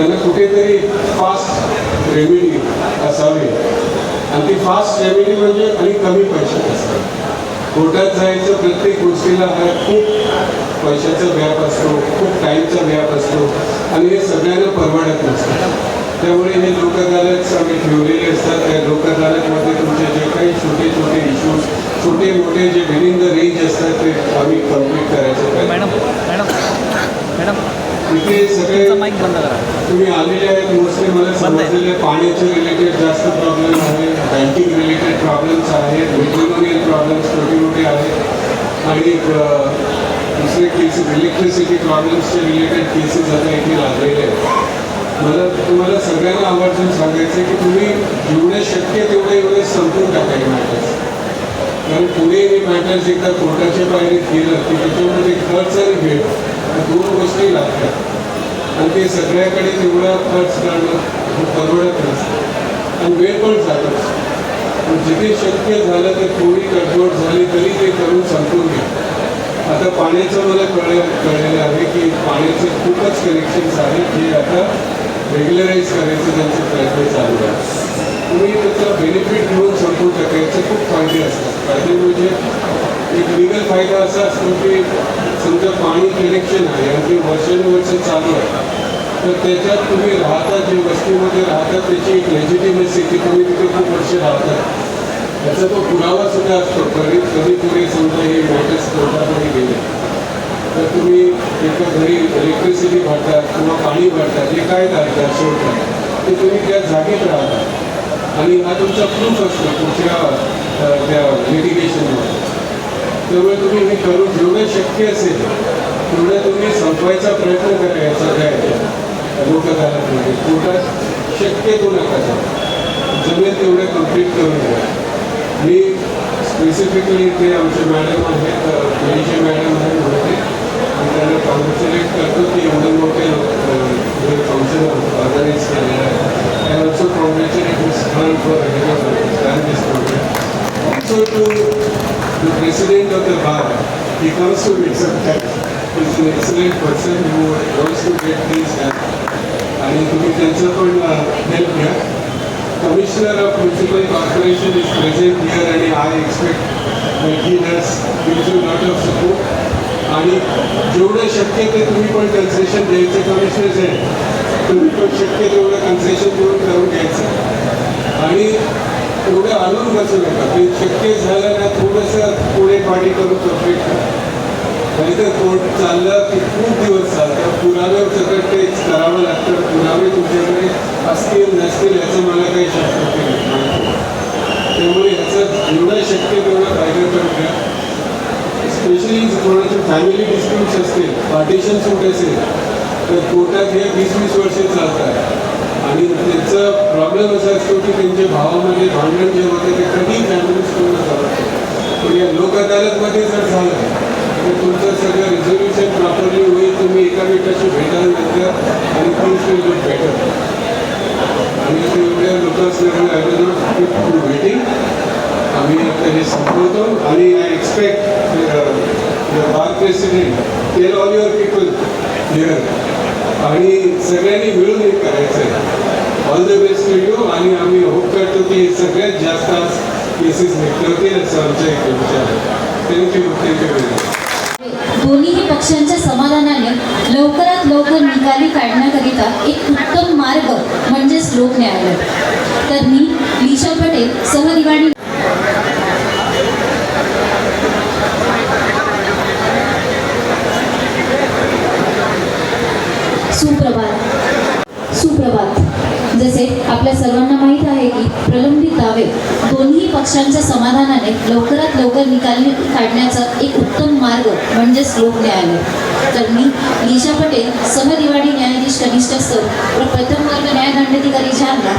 त्यांना कुठेतरी fast remedy असावी. आणि ती फास्ट रेमेडी म्हणजे आणि कमी पैशात असतात कोर्टात जायचं प्रत्येक गोष्टीला हा खूप पैशाचा व्याप असतो खूप टाईमचा व्याप असतो आणि हे सगळ्यांना परवडत नसतं. त्यामुळे हे लोकअदालत आम्ही ठेवलेले असतात. त्या लोकअदालतमध्ये तुमचे जे काही छोटे छोटे इश्यूज छोटे मोठे जे विनिंग द रेंज असतात ते आम्ही कंप्लीट करायचं प्रयत्न मॅडम मॅडम मॅडम इथे सगळे तुम्ही आलेले आहेत मोस्टली मला. समजलेले पाण्याचे रिलेटेड जास्त प्रॉब्लेम आहे बँकिंग रिलेटेड प्रॉब्लेम्स आहेत मेट्रोमोनियल प्रॉब्लेम्स छोटे मोठे आहेत. आणि दुसरे केसेस इलेक्ट्रिसिटी प्रॉब्लेम्सचे रिलेटेड केसेस आता इथे लागलेले आहेत. मला तुम्हाला सगळ्यांना आवर्जून सांगायचं की तुम्ही जेवढे शक्य तेवढे एवढे संपून टाका हे मॅटर्स कारण पुढे हे मॅटर्स एकदा कोर्टाच्या पायरीत गेलं की त्याच्यामध्ये खर्च आणि वेळ. आणि दोन गोष्टी लागतात. आणि ते सगळ्याकडे तेवढा खर्च करणं परवडत नसतं. आणि वेळ पण जातच पण जिथे शक्य झालं तर थोडी तडजोड झाली तरी ते करून संपून घ्या. आता पाण्याचं मला कळ कळलेलं आहे की पाण्याचे खूपच कनेक्शन्स आहेत. जे आता रेग्युलराईज करायचे त्यांचे प्रयत्न चालू आहेत तुम्ही त्याचा बेनिफिट घेऊन संपून टाकायचे खूप फायदे असतात. फायदे म्हणजे एक लिगल फायदा असा असतो की समजा पाणी कनेक्शन आहे आणि ते वर्षानुवर्ष चालू आहे तर त्याच्यात तुम्ही राहता जे वस्तीमध्ये राहता त्याची एक लेजिटिमेसी की तुम्ही तिथे खूप वर्ष राहतात त्याचा तो पुरावा सुद्धा असतो. कधी कधी पुढे समजा हे मॅटर्स कोर्टामध्ये गेले तर तुम्ही एका घरी इलेक्ट्रिसिटी भरतात किंवा पाणी भरतात हे काय दर्शवतात सोडतात ते तुम्ही त्या जागेत राहता. आणि हा तुमचा प्रूफ असतो. तुमच्या त्यामुळे तुम्ही हे करू जेवढे शक्य असेल. तेवढं तुम्ही संपवायचा प्रयत्न करायचा काय? सगळ्या लोक अदालतमध्ये कोर्टात शक्यतो नका जमेल तेवढं कंप्लीट करून घ्या. मी स्पेसिफिकली ते आमचे मॅडम आहेत मॅडम आहेत होते मी त्यांना कॉन्ग्रॅच्युलेट करतो की एवढे मोठे लोक the of the bar, he comes to me sometimes. He's an excellent person who wants to get things done. आणि तुम्ही त्यांचं पण हेल्प घ्या commissioner of municipal corporation is present here आणि I expect he has gives you lot of support आणि जेवढं शक्य ते तुम्ही पण कन्सेशन द्यायचे कमिशनर्स आहे तुम्ही पण शक्य तेवढं कन्सेशन देऊन करून घ्यायचं आणि एवढं आणून कसं नका. ते शक्य झालं ना थोडंसं पुढे पाणी करून कंप्लीट करा नाहीतर कोर्ट चाललं की खूप दिवस चालतं. पुराव्यावर सगळं टेक्स करावं लागतं. पुरावे तुमच्याकडे असतील नसतील याचं मला काही शास्त्र नाही. त्यामुळे याचा जेवढं शक्य तेवढं फायदा करून घ्या. स्पेशली कोणाचे फॅमिली डिस्प्यूट्स असतील पार्टिशन सूट असेल तर कोर्टात हे वीस वीस वर्षे चालतात. आणि त्यांचा प्रॉब्लेम असा असतो की त्यांच्या भावामध्ये भांडण जे होते ते कधी फॅमिलीज पण या लोक अदालतमध्ये जर झालं तर तुमचं सगळं रिझोल्युशन प्रॉपरली होईल तुम्ही एकामेकाशी भेटाल नंतर आणि थिंग्स विल गेट बेटर आणि ते एवढ्या लोक असल्यामुळे I will not keep to waiting आम्ही आता हे संपवतो आणि I expect bar president tell all your people here आणि सगळ्यांनी मिळून हे करायचं आहे all the best to you आणि आम्ही होप करतो की सगळ्यात जास्त आज केसेस निघतील असं आमच्या एक विचार आहे. थँक्यू थँक्यू व्हेरी मच दोन्हीही पक्षांच्या समाधानाने लवकरात लवकर निकाली काढण्याकरिता एक उत्तम मार्ग म्हणजेच लोक न्यायालय तर मी लिशा पटेल सह सुप्रभात सुप्रभात जसे आपल्या सर्वांना माहीत आहे की प्रलंबित दावे दोन्ही पक्षांच्या समाधानाने लवकरात लवकर निकाल काढण्याचा एक उत्तम मार्ग म्हणजेच लोक न्यायालय तर मी लीशा पटेल सहदिवाडी न्यायाधीश कनिष्ठ सर व प्रथम वर्ग न्यायदंडाधिकारी जालना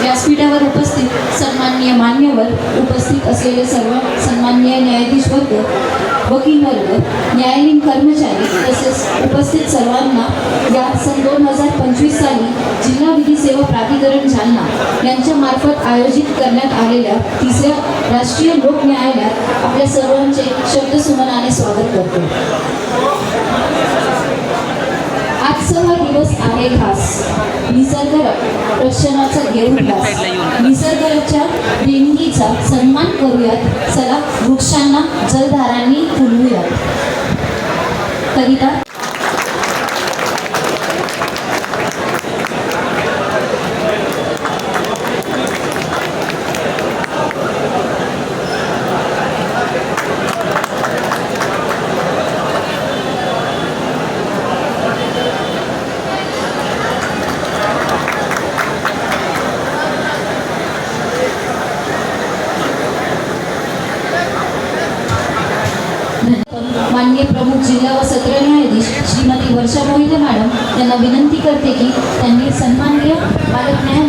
व्यासपीठावर उपस्थित सन्माननीय मान्यवर उपस्थित असलेले सर्व सन्माननीय न्यायाधीश वर्ग वकील वर्ग न्यायालयीन कर्मचारी तसेच उपस्थित सर्वांना या सन दोन हजार पंचवीस साली जिल्हा विधी सेवा प्राधिकरण जालना यांच्या मार्फत आयोजित करण्यात आलेल्या तिसऱ्या राष्ट्रीय लोक न्यायालयात आपल्या सर्वांचे शब्दसुमनाने स्वागत करतो. आजचा हा दिवस आहे खास? निसर्ग रक्षणाचा घेऊन निसर्गाच्या देणगीचा सन्मान करूयात. चला वृक्षांना जलधारांनी फुलवूयात. कविता माननीय प्रमुख जिल्हा व सत्र न्यायाधीश श्रीमती वर्षा मोहिते मॅडम यांना विनंती करते की त्यांनी सन्माननीय पालक न्याय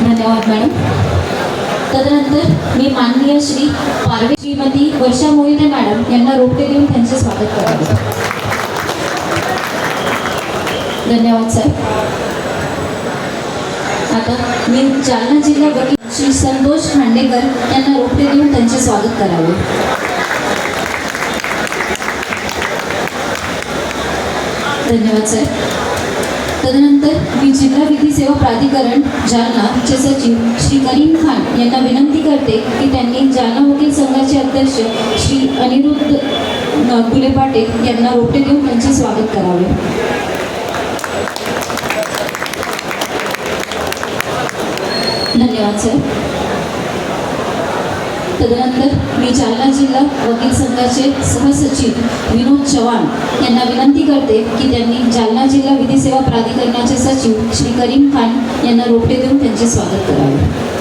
धन्यवाद मॅडम. तदनंतर मी माननीय श्री पारवे श्रीमती वर्षा मोहिते मॅडम यांना रोपटे देऊन त्यांचे स्वागत करावे धन्यवाद साहेब आता मी जालना जिल्हा वकील श्री संतोष खांडेकर यांना रोपटे देऊन त्यांचे स्वागत करावे. धन्यवाद सर. तदनंतर मी जिल्हा विधी सेवा प्राधिकरण जालनाचे सचिव श्री करीम खान यांना विनंती करते की त्यांनी जालना वकील संघाचे अध्यक्ष श्री अनिरुद्ध न- फुले पाटील यांना रोपटे देऊन त्यांचे स्वागत करावे. धन्यवाद सर तदनंतर मी जालना जिल्हा वकील संघाचे सहसचिव विनोद चव्हाण यांना विनंती करते की त्यांनी जालना जिल्हा विधी सेवा प्राधिकरणाचे सचिव श्री करीम खान यांना रोपटे देऊन त्यांचे स्वागत करावे.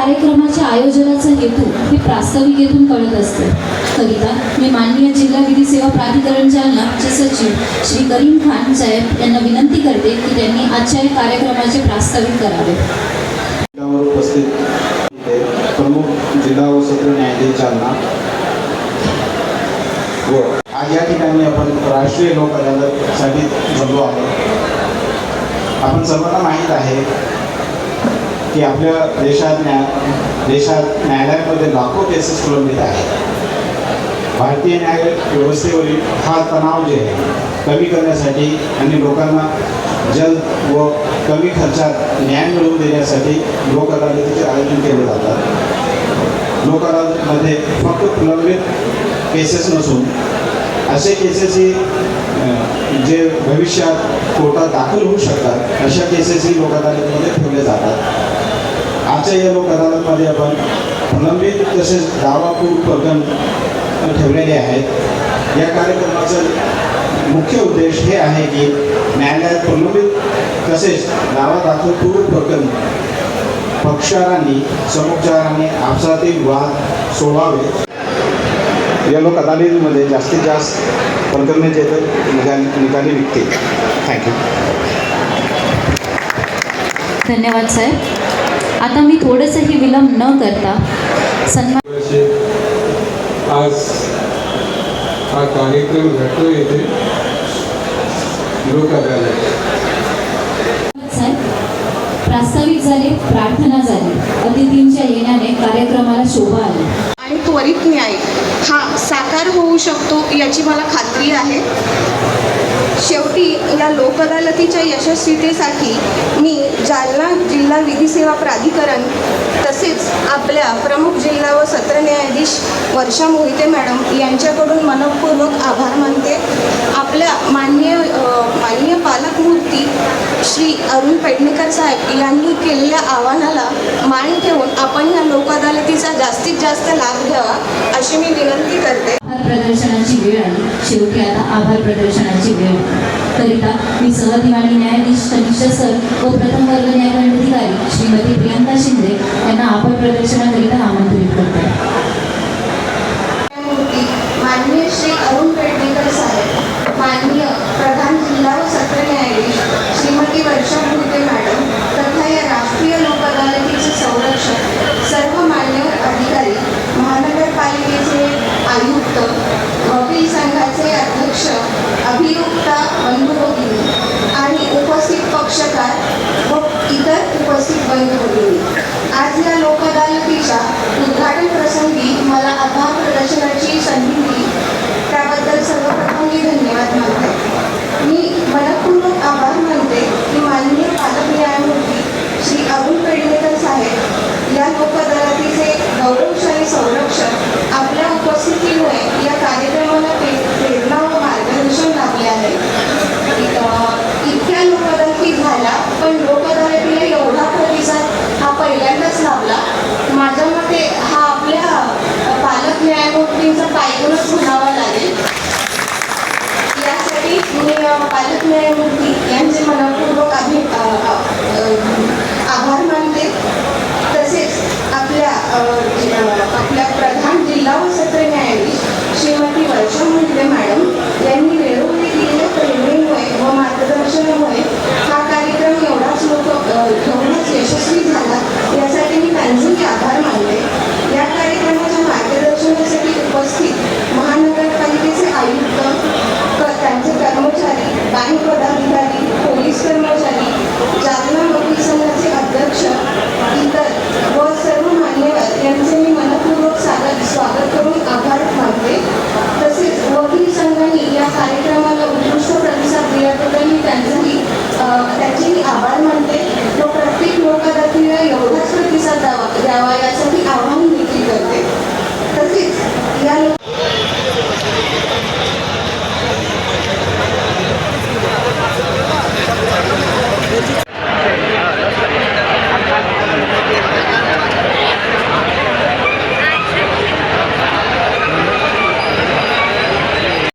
कार्यक्रमाच्या आयोजनाचा हेतू हे प्रास्ताविकेतून कळत असते. करिता मी माननीय जिल्हा विधी सेवा प्राधिकरण जालनाचे सचिव श्री करीम खान साहेब यांना विनंती करते की त्यांनी आजच्या या कार्यक्रमाचे प्रास्ताविक करावे. उपस्थित प्रमुख जिल्हा व सत्र न्यायाधीश जालना. व आज या ठिकाणी आपण राष्ट्रीय लोक अदालतसाठी जमलो आहोत. आपण सर्वांना माहीत आहे की आपल्या देशात न्याय देशात न्यायालयामध्ये लाखो केसेस प्रलंबित आहेत. भारतीय न्याय व्यवस्थेवरील हा तणाव जे आहे कमी करण्यासाठी आणि लोकांना जलद व कमी खर्चात न्याय मिळवून देण्यासाठी लोक अदालतीचे आयोजन केले जातात. लोक अदालतमध्ये फक्त प्रलंबित केसेस नसून असे केसेसही जे भविष्यात कोर्टात दाखल होऊ शकतात अशा केसेसही लोक अदालतमध्ये ठेवले जातात. आजच्या या लोक अदालतमध्ये आपण प्रलंबित तसेच दावापूर प्रकरण ठेवलेले आहेत. या कार्यक्रमाचं मुख्य उद्देश हे आहे की न्यायालयात प्रलंबित तसेच दावा दाखल पूर्व प्रकरण पक्षकारांनी समोपचाराने आपसातील वाद सोडावे या लोक अदालतीमध्ये जास्तीत जास्त प्रकरणे जे आहेत निकाली विकते थँक्यू धन्यवाद साहेब आता मी थोडंसंही विलंब न करता सन्मान आज हा कार्यक्रम घडतो येथे लोक प्रास्ताविक झाले प्रार्थना झाली. अतिथींच्या येण्याने कार्यक्रमाला शोभा आली. आणि त्वरित न्याय हा साकार होऊ शकतो याची मला खात्री आहे. शेवटी या लोक अदालतीच्या यशस्वीतेसाठी मी जालना जिल्हा विधी सेवा प्राधिकरण तसेच आपल्या प्रमुख जिल्हा व सत्र न्यायाधीश वर्षा मोहिते मॅडम यांच्याकडून मनपूर्वक आभार मानते. आपल्या माननीय अ, माननीय पालकमूर्ती श्री अरुण पेडणेकर साहेब यांनी केलेल्या आव्हानाला मान ठेवून आपण या लोक अदालतीचा जास्तीत जास्त लाभ घ्यावा अशी मी विनंती करते. आभार प्रदर्शनाची वेळ आली शेवटी आता आभार प्रदर्शनाची वेळ करिता मी सहदिवाणी न्यायाधीश तनिष्ठ सर व प्रथम वर्ग न्यायदंडाधिकारी श्रीमती प्रियंका शिंदे यांना आभार प्रदर्शनाकरिता आमंत्रित करते मूर्ती माननीय श्री अरुण మేము ఎంత మనం